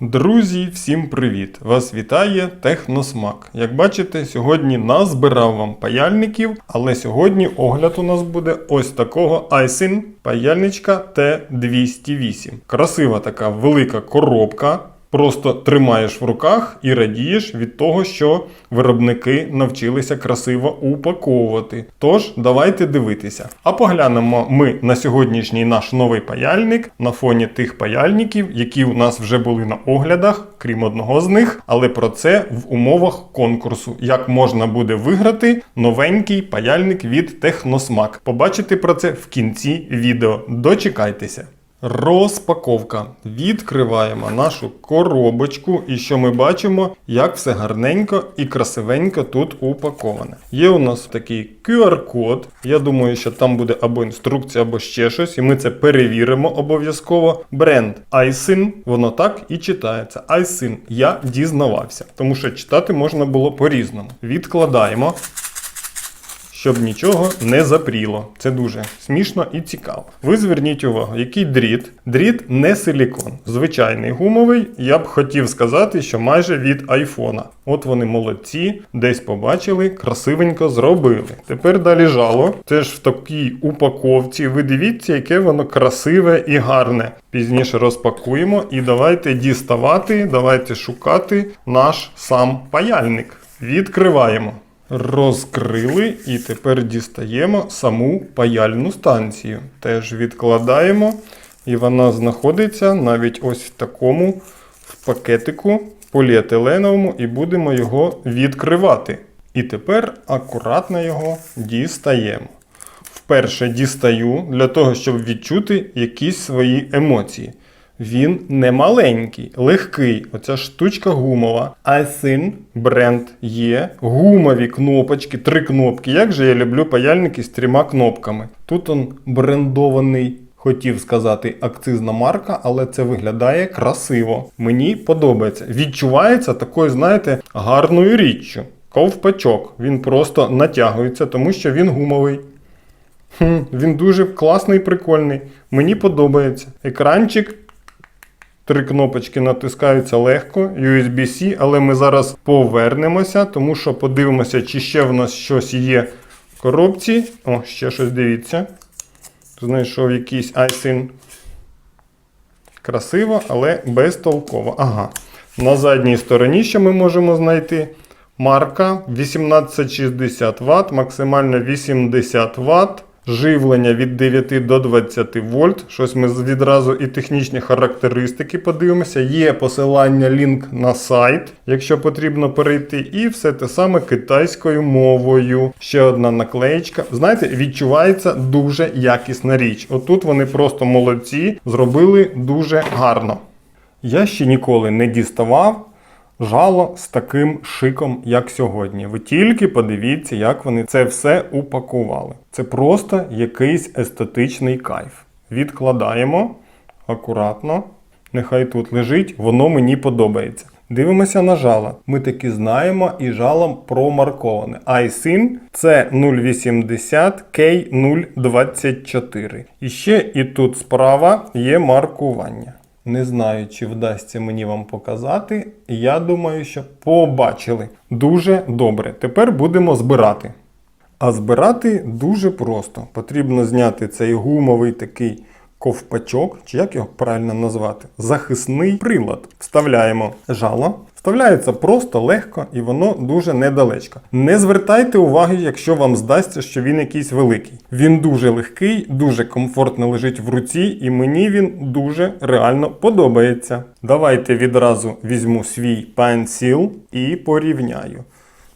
Друзі, всім привіт! Вас вітає Техносмак. Як бачите, сьогодні назбирав вам паяльників, але сьогодні огляд у нас буде ось такого Айсин паяльничка Т208. Красива така велика коробка. Просто тримаєш в руках і радієш від того, що виробники навчилися красиво упаковувати. Тож, давайте дивитися. А поглянемо ми на сьогоднішній наш новий паяльник на фоні тих паяльників, які у нас вже були на оглядах, крім одного з них. Але про це в умовах конкурсу. Як можна буде виграти новенький паяльник від Техносмак. Побачите про це в кінці відео. Дочекайтеся. Розпаковка. Відкриваємо нашу коробочку, і що ми бачимо, як все гарненько і красивенько тут упаковане. Є у нас такий QR-код. Я думаю, що там буде або інструкція, або ще щось, і ми це перевіримо обов'язково. Бренд Aisin, воно так і читається. Aisin. Я дізнавався, тому що читати можна було по-різному. Відкладаємо щоб нічого не запріло. Це дуже смішно і цікаво. Ви зверніть увагу, який дріт. Дріт не силікон. Звичайний гумовий. Я б хотів сказати, що майже від айфона. От вони молодці, десь побачили, красивенько зробили. Тепер далі жало. Теж в такій упаковці. Ви дивіться, яке воно красиве і гарне. Пізніше розпакуємо і давайте діставати, давайте шукати наш сам паяльник. Відкриваємо. Розкрили і тепер дістаємо саму паяльну станцію. Теж відкладаємо, і вона знаходиться навіть ось в такому в пакетику поліетиленовому, і будемо його відкривати. І тепер акуратно його дістаємо. Вперше дістаю для того, щоб відчути якісь свої емоції. Він не маленький, легкий. Оця штучка гумова. Aisin бренд є. Гумові кнопочки, три кнопки. Як же я люблю паяльники з трьома кнопками. Тут он брендований. Хотів сказати акцизна марка, але це виглядає красиво. Мені подобається. Відчувається такою, знаєте, гарною річчю. Ковпачок. Він просто натягується, тому що він гумовий. Хм, він дуже класний і прикольний. Мені подобається. Екранчик. Три кнопочки натискаються легко, USB-C, але ми зараз повернемося, тому що подивимося, чи ще в нас щось є в коробці. О, ще щось дивіться. Знайшов якийсь iSyn. Красиво, але безтолково. Ага. На задній стороні, що ми можемо знайти, марка 1860 Вт, максимально 80 Вт. Живлення від 9 до 20 вольт. Щось ми відразу і технічні характеристики подивимося. Є посилання лінк на сайт, якщо потрібно перейти, і все те саме китайською мовою. Ще одна наклеєчка. Знаєте, відчувається дуже якісна річ. Отут вони просто молодці, зробили дуже гарно. Я ще ніколи не діставав жало з таким шиком, як сьогодні. Ви тільки подивіться, як вони це все упакували. Це просто якийсь естетичний кайф. Відкладаємо акуратно. Нехай тут лежить, воно мені подобається. Дивимося на жало. Ми таки знаємо і жалом промарковане. iSyn це 080 K024. І ще і тут справа є маркування. Не знаю, чи вдасться мені вам показати. Я думаю, що побачили. Дуже добре. Тепер будемо збирати. А збирати дуже просто. Потрібно зняти цей гумовий такий ковпачок, чи як його правильно назвати, захисний прилад. Вставляємо жало. Вставляється просто легко і воно дуже недалечко. Не звертайте уваги, якщо вам здасться, що він якийсь великий. Він дуже легкий, дуже комфортно лежить в руці, і мені він дуже реально подобається. Давайте відразу візьму свій пенсіл і порівняю.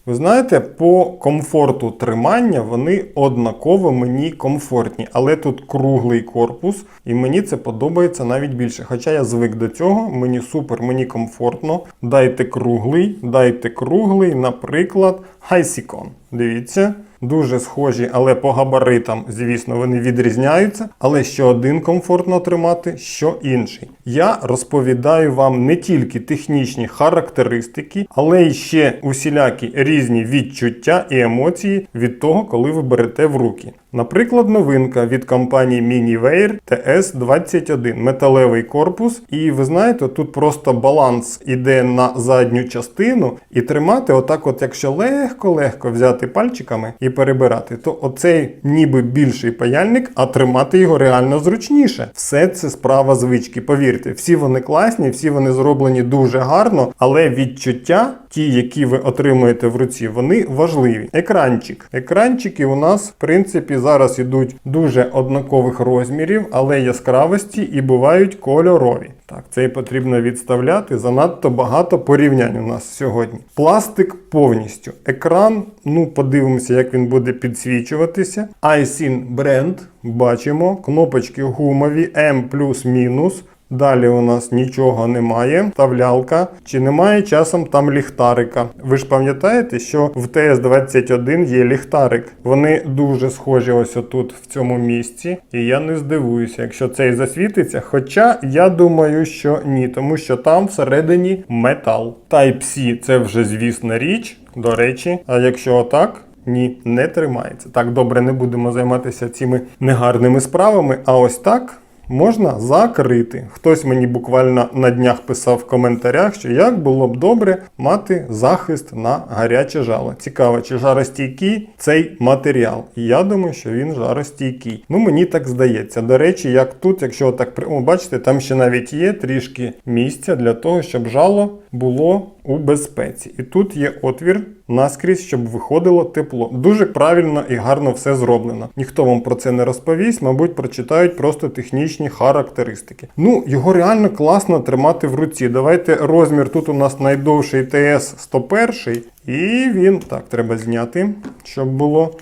Ви знаєте, по комфорту тримання вони однаково мені комфортні, але тут круглий корпус, і мені це подобається навіть більше. Хоча я звик до цього, мені супер, мені комфортно. Дайте круглий, дайте круглий, наприклад, Хайсікон. Дивіться, дуже схожі, але по габаритам, звісно, вони відрізняються. Але що один комфортно тримати, що інший. Я розповідаю вам не тільки технічні характеристики, але й ще усілякі різні відчуття і емоції від того, коли ви берете в руки. Наприклад, новинка від компанії Miniware TS21, металевий корпус. І ви знаєте, тут просто баланс іде на задню частину і тримати, отак, от, якщо легко-легко взяти пальчиками і перебирати, то оцей ніби більший паяльник, а тримати його реально зручніше. Все це справа звички. Повірте, всі вони класні, всі вони зроблені дуже гарно, але відчуття, ті, які ви отримуєте в руці, вони важливі. Екранчик. Екранчики у нас, в принципі, зараз ідуть дуже однакових розмірів, але яскравості і бувають кольорові. Так, цей потрібно відставляти. Занадто багато порівнянь у нас сьогодні. Пластик повністю. Екран, ну подивимося, як він буде підсвічуватися. iSyn бренд. Бачимо. Кнопочки гумові M плюс-мінус. Далі у нас нічого немає. Тавлялка. Чи немає часом там ліхтарика? Ви ж пам'ятаєте, що в TS21 є ліхтарик. Вони дуже схожі ось отут в цьому місці. І я не здивуюся, якщо цей засвітиться. Хоча я думаю, що ні, тому що там всередині метал. Type-C це вже звісна річ. До речі, а якщо отак. Ні, не тримається. Так, добре, не будемо займатися цими негарними справами. А ось так можна закрити. Хтось мені буквально на днях писав в коментарях, що як було б добре мати захист на гаряче жало. Цікаво, чи жаростійкий цей матеріал. І я думаю, що він жаростійкий. Ну, мені так здається. До речі, як тут, якщо так О, бачите, там ще навіть є трішки місця для того, щоб жало було у безпеці. І тут є отвір наскрізь, щоб виходило тепло. Дуже правильно і гарно все зроблено. Ніхто вам про це не розповість, мабуть, прочитають просто технічні характеристики. Ну, його реально класно тримати в руці. Давайте розмір тут у нас найдовший ТС 101, і він так треба зняти, щоб було.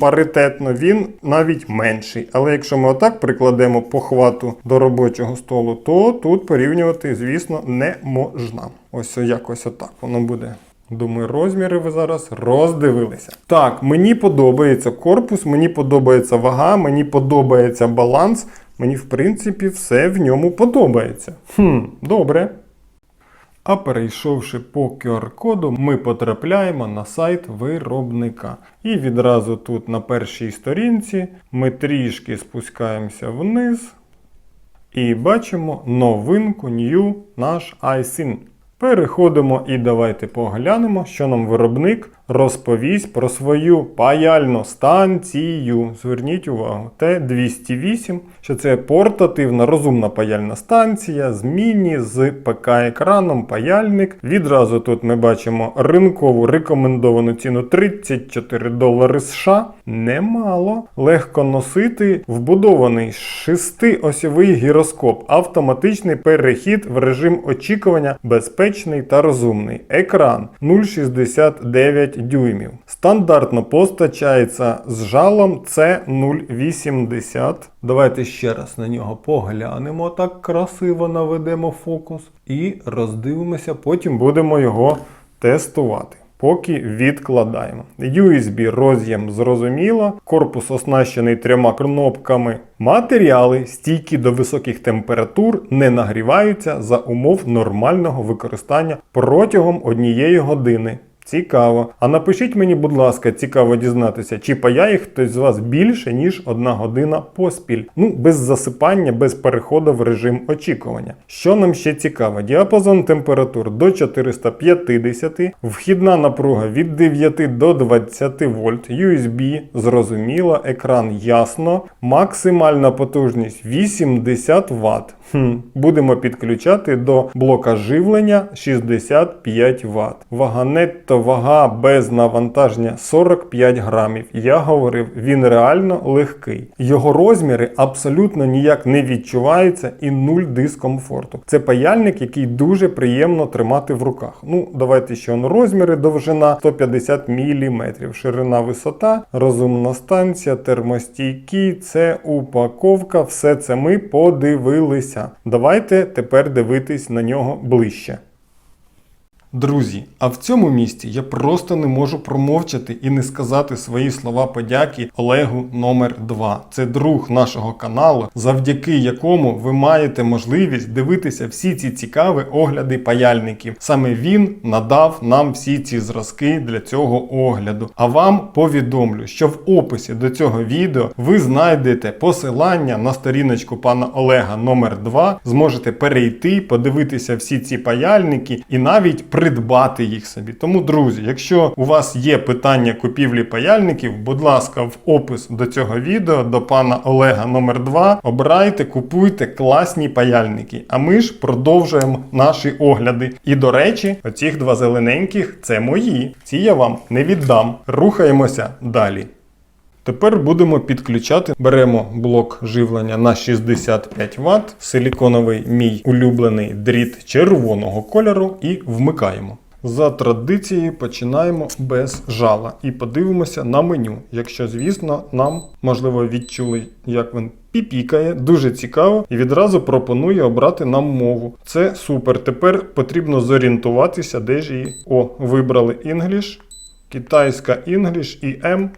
Паритетно він навіть менший. Але якщо ми отак прикладемо похвату до робочого столу, то тут порівнювати, звісно, не можна. Ось якось отак воно буде. Думаю, розміри ви зараз роздивилися. Так, мені подобається корпус, мені подобається вага, мені подобається баланс. Мені, в принципі, все в ньому подобається. Хм, добре. А перейшовши по QR-коду, ми потрапляємо на сайт виробника. І відразу тут на першій сторінці ми трішки спускаємося вниз і бачимо новинку New наш iSyn. Переходимо і давайте поглянемо, що нам виробник розповість про свою паяльну станцію. Зверніть увагу, Т208, що це портативна розумна паяльна станція з міні, з ПК-екраном, паяльник. Відразу тут ми бачимо ринкову рекомендовану ціну 34 долари США. Немало. Легко носити, вбудований шестиосьовий гіроскоп, автоматичний перехід в режим очікування, безпечний та розумний. Екран 0,69 дюймів. Стандартно постачається з жалом C080. Давайте ще раз на нього поглянемо, так красиво наведемо фокус і роздивимося, потім будемо його тестувати. Поки відкладаємо. USB роз'єм зрозуміло, корпус оснащений трьома кнопками. Матеріали, стійкі до високих температур, не нагріваються за умов нормального використання протягом однієї години. Цікаво. А напишіть мені, будь ласка, цікаво дізнатися, чи паяє хтось з вас більше, ніж одна година поспіль. Ну, без засипання, без переходу в режим очікування. Що нам ще цікаво? Діапазон температур до 450, вхідна напруга від 9 до 20 вольт, USB, зрозуміло, екран ясно, максимальна потужність 80 Вт. Хм, будемо підключати до блока живлення 65 Вт. Вага нетто вага без навантаження 45 грамів. Я говорив, він реально легкий. Його розміри абсолютно ніяк не відчуваються і нуль дискомфорту. Це паяльник, який дуже приємно тримати в руках. Ну, давайте ще он розміри, довжина 150 мм, ширина висота, розумна станція, термостійкий, це упаковка. Все це ми подивилися. Давайте тепер дивитись на нього ближче. Друзі, а в цьому місці я просто не можу промовчати і не сказати свої слова подяки Олегу номер 2 Це друг нашого каналу, завдяки якому ви маєте можливість дивитися всі ці цікаві огляди паяльників. Саме він надав нам всі ці зразки для цього огляду. А вам повідомлю, що в описі до цього відео ви знайдете посилання на сторіночку пана Олега номер 2 Зможете перейти, подивитися всі ці паяльники і навіть придбати їх собі. Тому, друзі, якщо у вас є питання купівлі паяльників, будь ласка, в опис до цього відео до пана Олега номер 2 обирайте, купуйте класні паяльники. А ми ж продовжуємо наші огляди. І до речі, оцих два зелененьких це мої. Ці я вам не віддам. Рухаємося далі. Тепер будемо підключати. Беремо блок живлення на 65 Вт, силіконовий мій улюблений дріт червоного кольору і вмикаємо. За традицією починаємо без жала і подивимося на меню. Якщо, звісно, нам можливо відчули, як він піпікає, дуже цікаво і відразу пропонує обрати нам мову. Це супер. Тепер потрібно зорієнтуватися, де ж її. О, вибрали English, китайська English і М.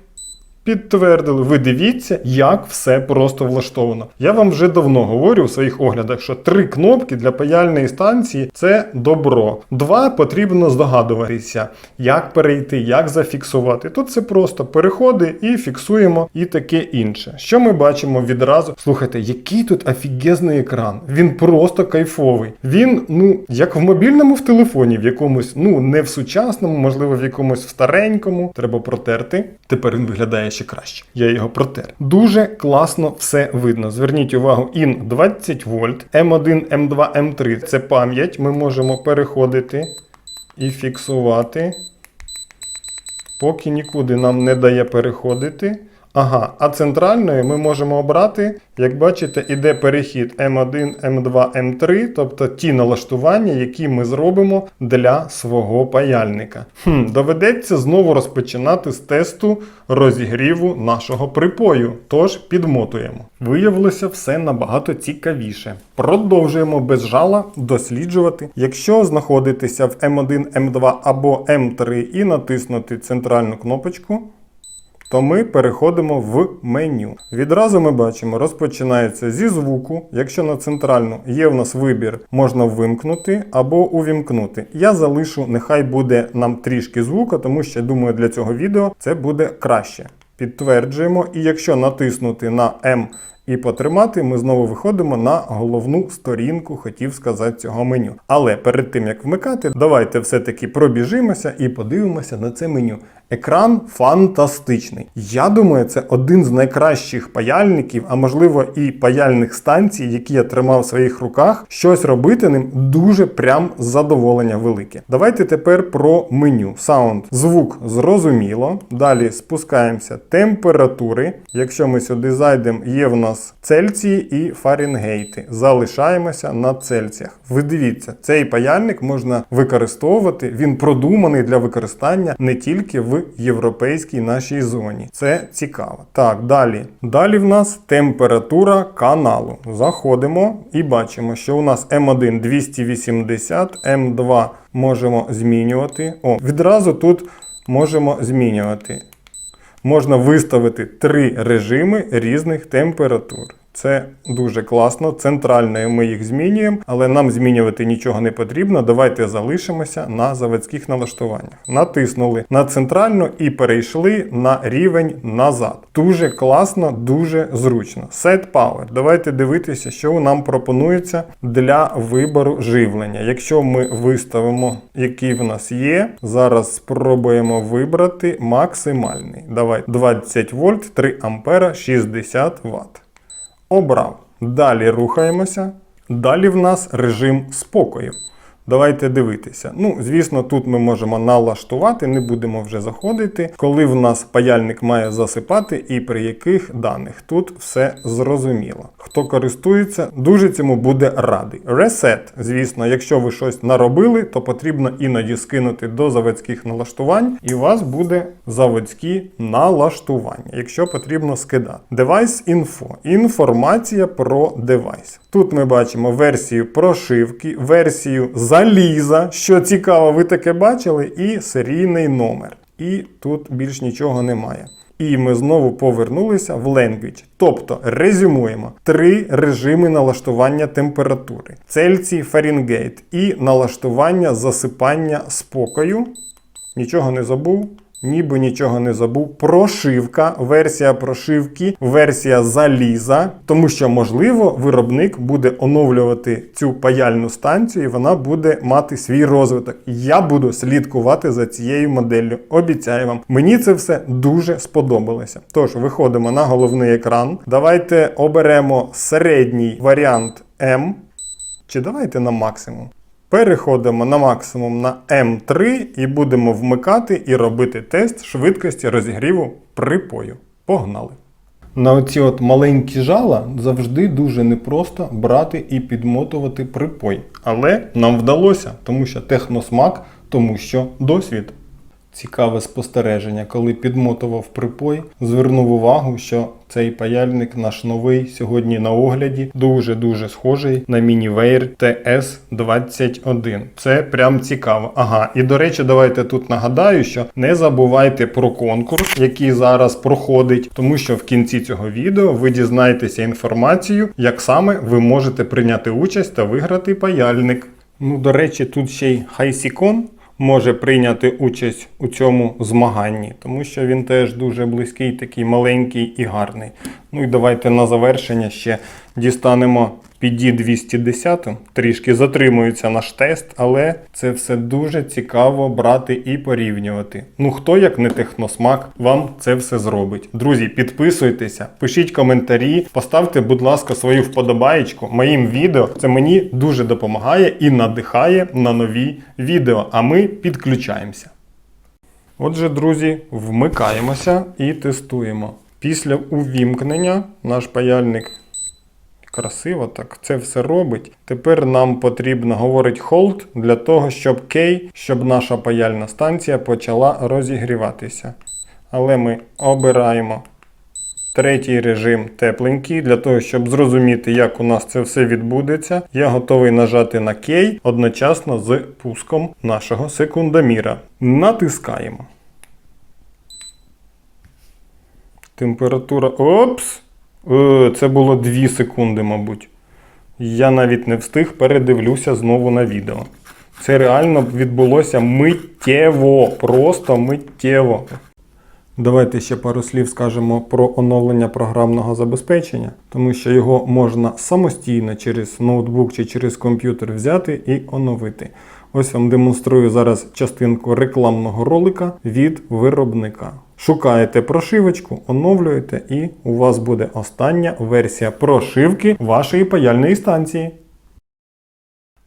Підтвердили, ви дивіться, як все просто влаштовано. Я вам вже давно говорю у своїх оглядах, що три кнопки для паяльної станції це добро. Два потрібно здогадуватися, як перейти, як зафіксувати. Тут це просто переходи і фіксуємо, і таке інше. Що ми бачимо відразу? Слухайте, який тут офігезний екран. Він просто кайфовий. Він, ну, як в мобільному в телефоні, в якомусь, ну, не в сучасному, можливо, в якомусь в старенькому. Треба протерти. Тепер він виглядає ще краще. Я його протер. Дуже класно все видно. Зверніть увагу, IN 20 вольт, М1, М2, М3 це пам'ять. Ми можемо переходити і фіксувати. Поки нікуди нам не дає переходити. Ага, а центральною ми можемо обрати, як бачите, іде перехід M1, M2, M3, тобто ті налаштування, які ми зробимо для свого паяльника. Хм, доведеться знову розпочинати з тесту розігріву нашого припою. Тож підмотуємо. Виявилося все набагато цікавіше. Продовжуємо без жала досліджувати. Якщо знаходитеся в M1, M2 або M3 і натиснути центральну кнопочку то ми переходимо в меню. Відразу ми бачимо, розпочинається зі звуку. Якщо на центральну є в нас вибір, можна вимкнути або увімкнути. Я залишу, нехай буде нам трішки звука, тому що думаю, для цього відео це буде краще. Підтверджуємо, і якщо натиснути на М і потримати, ми знову виходимо на головну сторінку, хотів сказати, цього меню. Але перед тим як вмикати, давайте все-таки пробіжимося і подивимося на це меню. Екран фантастичний. Я думаю, це один з найкращих паяльників, а можливо і паяльних станцій, які я тримав в своїх руках. Щось робити ним дуже прям задоволення велике. Давайте тепер про меню. Саунд, звук зрозуміло. Далі спускаємося температури. Якщо ми сюди зайдемо, є в нас Цельсії і Фаренгейти. Залишаємося на Цельсіях. Ви дивіться, цей паяльник можна використовувати, він продуманий для використання не тільки в європейській нашій зоні. Це цікаво. Так, далі. Далі в нас температура каналу. Заходимо і бачимо, що у нас М1 280, М2 можемо змінювати. О, відразу тут можемо змінювати. Можна виставити три режими різних температур. Це дуже класно. Центральною ми їх змінюємо, але нам змінювати нічого не потрібно. Давайте залишимося на заводських налаштуваннях. Натиснули на центральну і перейшли на рівень назад. Дуже класно, дуже зручно. Set Power. Давайте дивитися, що нам пропонується для вибору живлення. Якщо ми виставимо, який в нас є, зараз спробуємо вибрати максимальний. Давай 20 вольт, 3 ампера, 60 Вт. Обрав. Далі рухаємося. Далі в нас режим спокою. Давайте дивитися. Ну, звісно, тут ми можемо налаштувати, не будемо вже заходити, коли в нас паяльник має засипати і при яких даних. Тут все зрозуміло. Хто користується, дуже цьому буде радий. Reset, звісно, якщо ви щось наробили, то потрібно іноді скинути до заводських налаштувань, і у вас буде заводські налаштування, якщо потрібно скидати. Device Info. Інформація про девайс. Тут ми бачимо версію прошивки, версію за заліза. Що цікаво, ви таке бачили, і серійний номер. І тут більш нічого немає. І ми знову повернулися в Language. Тобто резюмуємо три режими налаштування температури: Цельсій, Фаренгейт і налаштування засипання спокою. Нічого не забув. Ніби нічого не забув. Прошивка, версія прошивки, версія заліза. Тому що, можливо, виробник буде оновлювати цю паяльну станцію, і вона буде мати свій розвиток. Я буду слідкувати за цією моделлю. Обіцяю вам. Мені це все дуже сподобалося. Тож, виходимо на головний екран. Давайте оберемо середній варіант М. Чи давайте на максимум. Переходимо на максимум на М3 і будемо вмикати і робити тест швидкості розігріву припою. Погнали! На оці от маленькі жала завжди дуже непросто брати і підмотувати припой. Але нам вдалося, тому що техносмак, тому що досвід. Цікаве спостереження, коли підмотував припой, звернув увагу, що цей паяльник наш новий сьогодні на огляді дуже-дуже схожий на Miniware TS21. Це прям цікаво. Ага, і до речі, давайте тут нагадаю, що не забувайте про конкурс, який зараз проходить, тому що в кінці цього відео ви дізнаєтеся інформацію, як саме ви можете прийняти участь та виграти паяльник. Ну, до речі, тут ще й Хайсікон може прийняти участь у цьому змаганні, тому що він теж дуже близький, такий маленький і гарний. Ну і давайте на завершення ще дістанемо PD 210. Трішки затримується наш тест, але це все дуже цікаво брати і порівнювати. Ну хто як не техносмак, вам це все зробить. Друзі, підписуйтеся, пишіть коментарі, поставте, будь ласка, свою вподобаєчку моїм відео. Це мені дуже допомагає і надихає на нові відео. А ми підключаємося. Отже, друзі, вмикаємося і тестуємо. Після увімкнення наш паяльник красиво так це все робить. Тепер нам потрібно говорить hold для того, щоб кей, щоб наша паяльна станція почала розігріватися. Але ми обираємо третій режим тепленький для того, щоб зрозуміти, як у нас це все відбудеться. Я готовий нажати на кей одночасно з пуском нашого секундоміра. Натискаємо. Температура. Опс! Е, Це було 2 секунди, мабуть. Я навіть не встиг, передивлюся знову на відео. Це реально відбулося миттєво, просто миттєво. Давайте ще пару слів скажемо про оновлення програмного забезпечення, тому що його можна самостійно через ноутбук чи через комп'ютер взяти і оновити. Ось вам демонструю зараз частинку рекламного ролика від виробника. Шукаєте прошивочку, оновлюєте, і у вас буде остання версія прошивки вашої паяльної станції.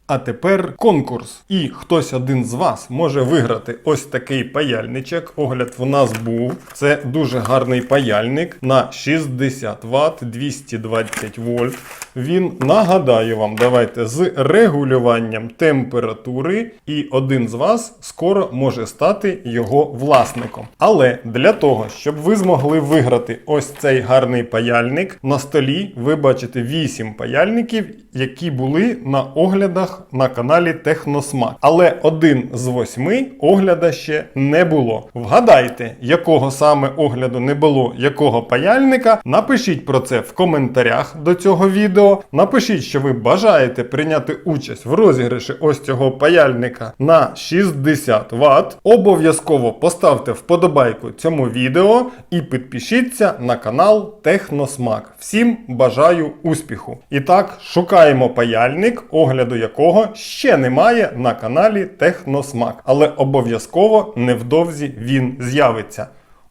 А тепер конкурс. І хтось один з вас може виграти ось такий паяльничок. Огляд в нас був. Це дуже гарний паяльник на 60 Вт, 220 вольт. Він нагадаю вам, давайте з регулюванням температури, і один з вас скоро може стати його власником. Але для того, щоб ви змогли виграти ось цей гарний паяльник, на столі ви бачите 8 паяльників, які були на оглядах на каналі Техносмак. Але один з восьми огляда ще не було. Вгадайте, якого саме огляду не було, якого паяльника. Напишіть про це в коментарях до цього відео. Напишіть, що ви бажаєте прийняти участь в розіграші ось цього паяльника на 60 Вт. Обов'язково поставте вподобайку цьому відео і підпишіться на канал Техносмак. Всім бажаю успіху! І так, шукаємо паяльник, огляду якого ще немає на каналі Техносмак, але обов'язково невдовзі він з'явиться.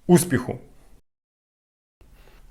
Успіху!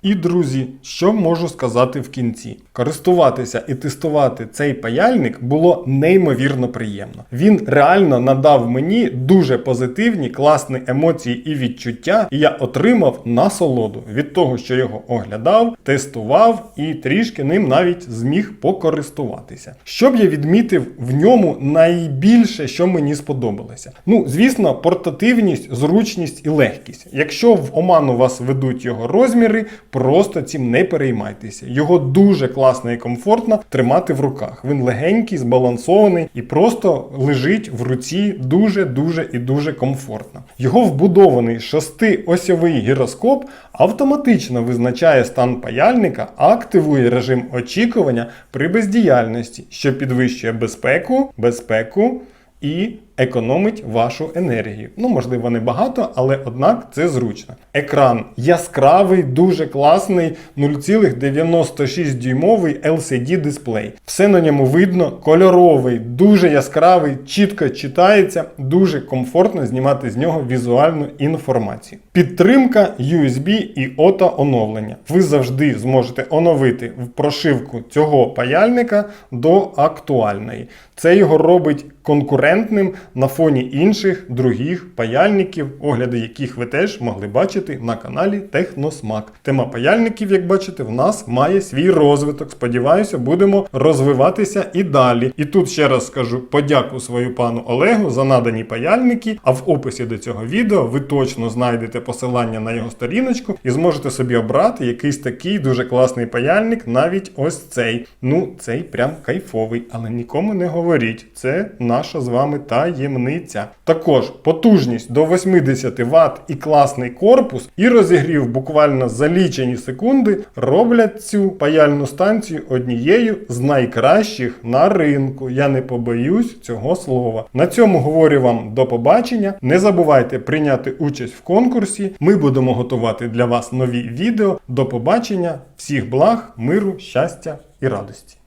І, друзі, що можу сказати в кінці? Користуватися і тестувати цей паяльник було неймовірно приємно. Він реально надав мені дуже позитивні, класні емоції і відчуття, і я отримав насолоду від того, що його оглядав, тестував і трішки ним навіть зміг покористуватися. Що б я відмітив в ньому найбільше, що мені сподобалося? Ну, звісно, портативність, зручність і легкість. Якщо в оману вас ведуть його розміри, просто цим не переймайтеся. Його дуже класно і комфортно тримати в руках. Він легенький, збалансований і просто лежить в руці дуже, дуже і дуже комфортно. Його вбудований шестиосьовий гіроскоп автоматично визначає стан паяльника, активує режим очікування при бездіяльності, що підвищує безпеку, безпеку і економить вашу енергію. Ну, можливо, не багато, але однак це зручно. Екран яскравий, дуже класний, 0,96 дюймовий LCD дисплей. Все на ньому видно, кольоровий, дуже яскравий, чітко читається, дуже комфортно знімати з нього візуальну інформацію. Підтримка USB і ото оновлення. Ви завжди зможете оновити в прошивку цього паяльника до актуальної. Це його робить конкурентним на фоні інших других паяльників, огляди яких ви теж могли бачити на каналі Техносмак. Тема паяльників, як бачите, в нас має свій розвиток. Сподіваюся, будемо розвиватися і далі. І тут ще раз скажу подяку свою пану Олегу за надані паяльники. А в описі до цього відео ви точно знайдете посилання на його сторіночку і зможете собі обрати якийсь такий дуже класний паяльник, навіть ось цей. Ну, цей прям кайфовий, але нікому не говоріть. Це наша з вами таємниця. Також потужність до 80 Вт і класний корпус, і розігрів буквально за лічені секунди роблять цю паяльну станцію однією з найкращих на ринку. Я не побоюсь цього слова. На цьому говорю вам до побачення. Не забувайте прийняти участь в конкурсі. Ми будемо готувати для вас нові відео. До побачення, всіх благ, миру, щастя і радості.